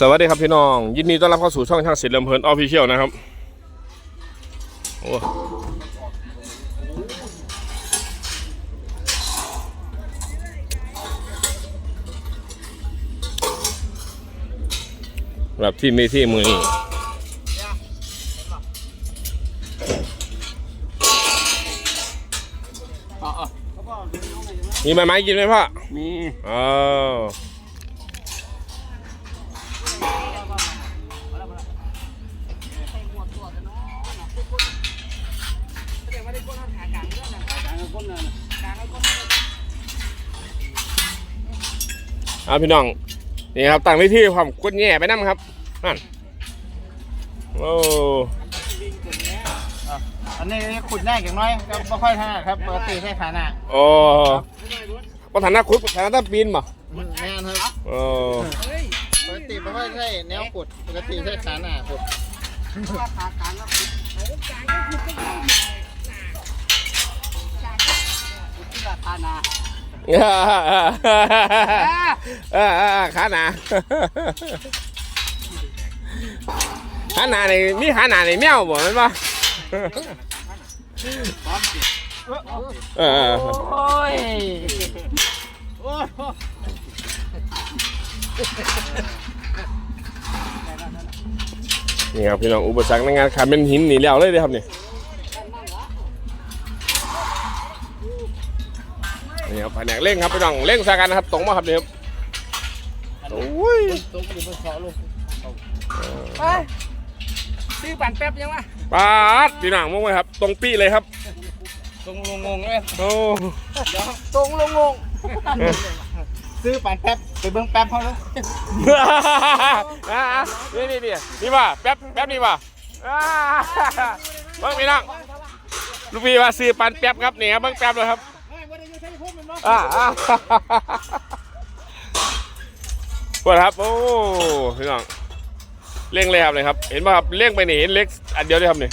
สวัสดีครับพี่น้อง ยินดีต้อนรับเข้าสู่ช่องช่างศิลป์ลำเพลินออฟฟิเชียลนะครับโอ้แบบที่มีที่มือนี่มีใบไม้กินไหมพ่อมีอ้าว เอาพี่น้องนี่ครับตั้งที่ที่ความกดแง่ไปนั่ครับนั่นโอ้อันนี้ขุดแน่อย่างน้อยก็ไม่ค่อยถนัดครับปกติแค่ขาหน้าโอ้ประธานนักขุดประธานนักปีนบ่แม่นครับโอ้ปกติไม่ค่อยใช่แนวขุดปกติใช่ขาหน้าขุด เออขาหนาขาหนาในมีขาหนาในแมวบ่แมันบ่เออโอ้ยนี่ครับพี่น้องอุปสรรคในงานขาเป็นหินหนีแล้วเลยเด้ครับนี่นี่ค แผนกเร่งครับพี่น้องเร่งสากันนะครับตรงมาครับนี่ครับโอ้ยตรงนี้มันขอลงซื้อปั่นแป๊บยังวะปาดพี่น้องมองไว้ครับ ตรงปี้เลยครับ ตรงลงงงเลยโอ้ตรงลงงงซื้อปั่นแป๊บไปเบิ้งแป๊บเขาเลยอ่านี่นี่นี่นี่ว่าแป๊บแป๊บนี่ว่าอ่าเบิ้งพี่น้องลูกพี่ว่าซื้อปันแป๊บครับนี่ครับเบิ้งแป๊บเลยครับ อ่าอ่าปวดครับ โอ้พี่น้องเร่งเลยครับเลยครับ เห็นป่ะครับเร่งไปนี่เห็นเล็กอันเดียวเลยครับนี่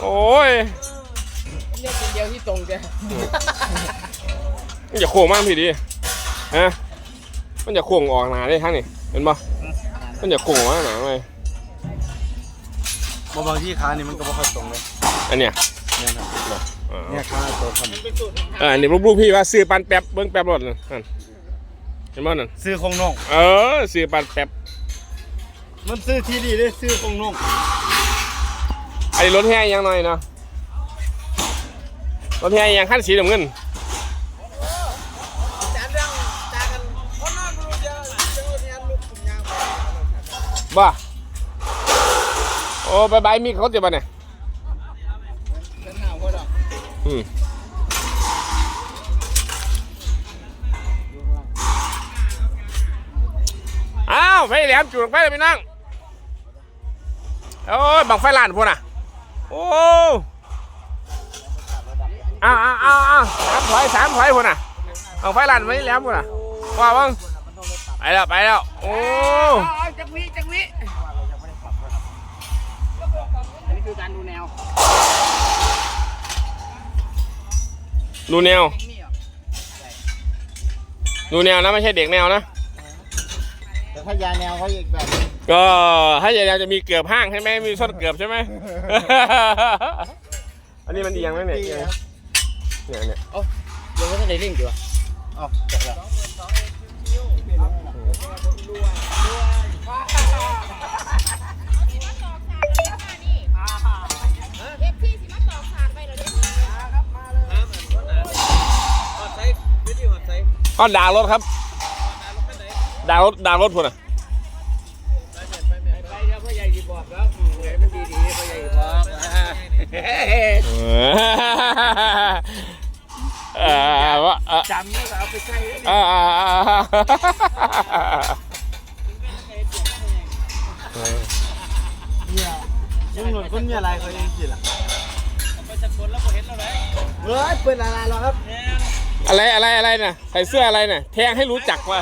โอ้ยเนี่ยคนเดียวที่ตรงแกมันจะโค้งมากพี่ดีฮะมันจะโค้งออกหนาได้ทั้งนี่เห็นป่ะมันจะโค้งมากหนาเลยบางที่ขานี่มันก็ไม่ค่อยตรงเลยอันเนี้ยเนี่ยครับอ่า เนี่ยขาตัวทเออนี่ลูกๆพี่ว่าซื้อปันแป๊บเบิ้งแป๊บรถนั่นนั่นเห็นบ่นั่นำซื้อคงนงเออซื้อปันแป๊บมันซื้อที่ดีได้ซื้อคงนงไอ้รถแห่ยังหน่อยเนาะรถแห่ยังขั้นสีน้ำเงินจานเรื่องจานกันคนนอนรู้เยอะเจ้าเนี่ยลูกคุณยางบ้าโอ้บายบายมีเขาจะมาเนี่ย อืมอ้าวไฟแหลมจุดไฟเลยพี่นั่งโอ้ยบังไฟลานพวกน่ะ โอ้อ้าวอ้าวอ้าวอ้าวสามถอยสามถอยพวกน่ะบังไฟลานไว้แหลมพวกน่ะว่าบ้างไปแล้วไปแล้ว โอ้จักวิจักวิอันนี้คือการดูแนว ดูแนวมีอะดูแนวนะไม่ใช่เด็กแนวนะ แต่ถ้ายาแนวเขาอีกแบบนึงก็ถ้าอย่างเราจะมีเกือบห้างใช่ไหมมีส้นเกือบใช่ไหม อันนี้มันเอียงไหมเนี่ยเอียงเนี่ยเนี่ย เดี๋ยวก็จะได้ลิงก์อยู่อะอ๋อจบแล้ว เขาด่ารถครับด่ารถด่ารถพุ่นอะจำแล้วเอาไปใช้ยังหนุนคนมีอะไรเขายังกินล่ะไปจับคนแล้วก็เห็นเราไหมเฮ้ยเปิดอะไรหรอครับ อะไรอะไรอะไรน่ะใส่เสื้ออะไรน่ะแทงให้รู้จักว่า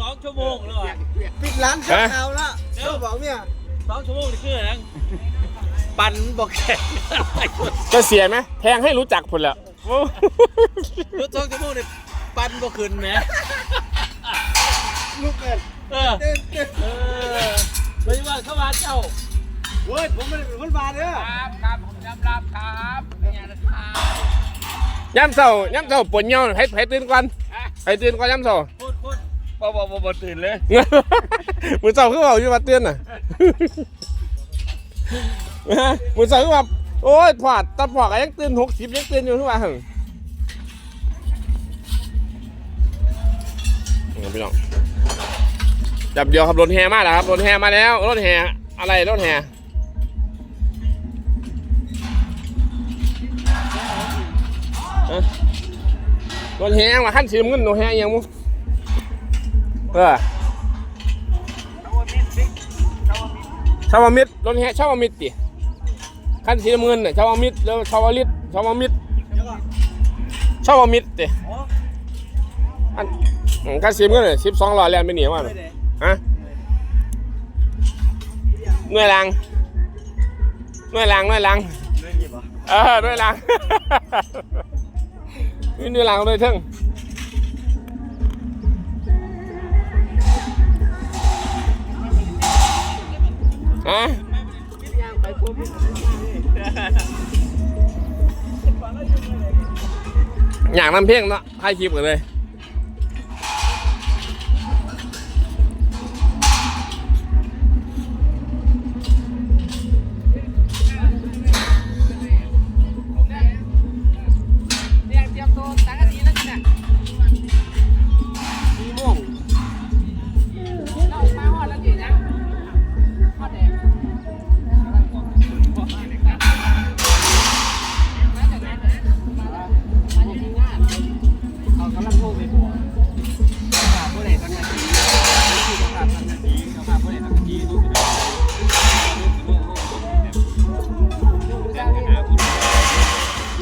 สองชั่วโมงแล้วอะปิดร้านชั่วคราวแล้วเขาบอกเนี่ยสองชั่วโมงนี่คืออะไรปั่นบอกแข่งอะไรจะเสียไหมแทงให้รู้จักพุ่นแหละโอ้รถสองชั่วโมงนี่ปั่นบ่ขึ้นแหมลูกเกิดเออเต้นเต้นาเจ้าเว้ยผมมันมันบาดเด้อครับครับผมยอมรับครับเนี่ยนะครับ ย่ำเสาย่ำเสาปวดเหี่ยวให้ให้ตื่นก่อนให้ตื่นก่อนย่ำเสาพูดพูดบ่บ่บ่บ่ตื่นเลย มือเสาคือเบาอยู่ว่าตื่นน่ะมือเสาคือว่าโอ้ยพอดตาพอดก็ยังตื่นหกสิบยังตื่นอยู่ทุกวันหึงนี่พี่น้องจับเดียวครับรถแห่มาแล้วครับรถแห่มาแล้วรถแห่อะไรรถแห่ รถแห่ยังว่าขั้นสีน้ำเงินรถแห่ยังมุเออชาวมิตรรถแห่ชาวมิตรติขั้นสีน้ำเงินน่ะชาวมิตรแล้วชาวลิตชาวมิตรชาวมิตรติอันอืมขั้นสีน้ำเงินสิบสองร้อยแลนไปหนีว่าฮะหน่วยรางหน่วยรางหน่วยรางเออหน่วยราง นี่หน่วยรงเลยเพ่งฮะอยากน้ำเพียงเนาะให้คลิปกันเลย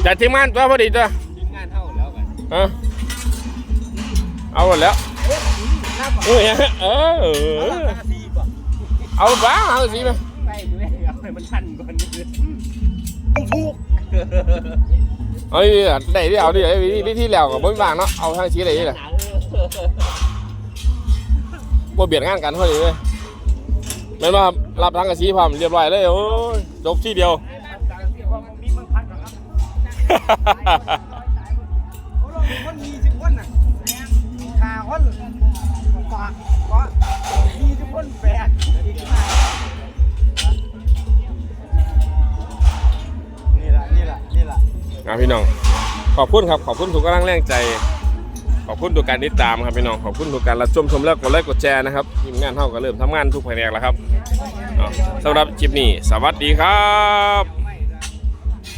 จัดทีมงานตัวพอดีตัวทีมงานเท่าแล้วกันเออเอาหมดแล้วเออเออซีป่ะเอาบ้าเอาสิไปไปมือเอาให้มันทันก่อนนี่ถูกเอาดิได้ดิเอาดิไอ้วิธีแล้วกับบ่มีบางเนาะเอาทางสีอะไรนี่แหละบ่เบียดงานกันพอดีเลยแม่นว่ารับทางกระสีพร้อมเรียบร้อยเลยโอ้ยจบที่เดียวมีมันพัน คนมีสิบคนน่ะขาคนฝากก็มีสิบคนแปดอีกห้านี่ละนี่ละนี่ละนะพี่น้อง ขอบคุณครับ ขอบคุณทุกกำลังแรงใจ ขอบคุณทุกการติดตามครับพี่น้อง ขอบคุณทุกการรับชมชมแล้วกดไลค์กดแชร์นะครับทีมงานเท่าก็เริ่มทำงานทุกแผนกแล้วครับเอาสำหรับคลิปนี้ สวัสดีครับ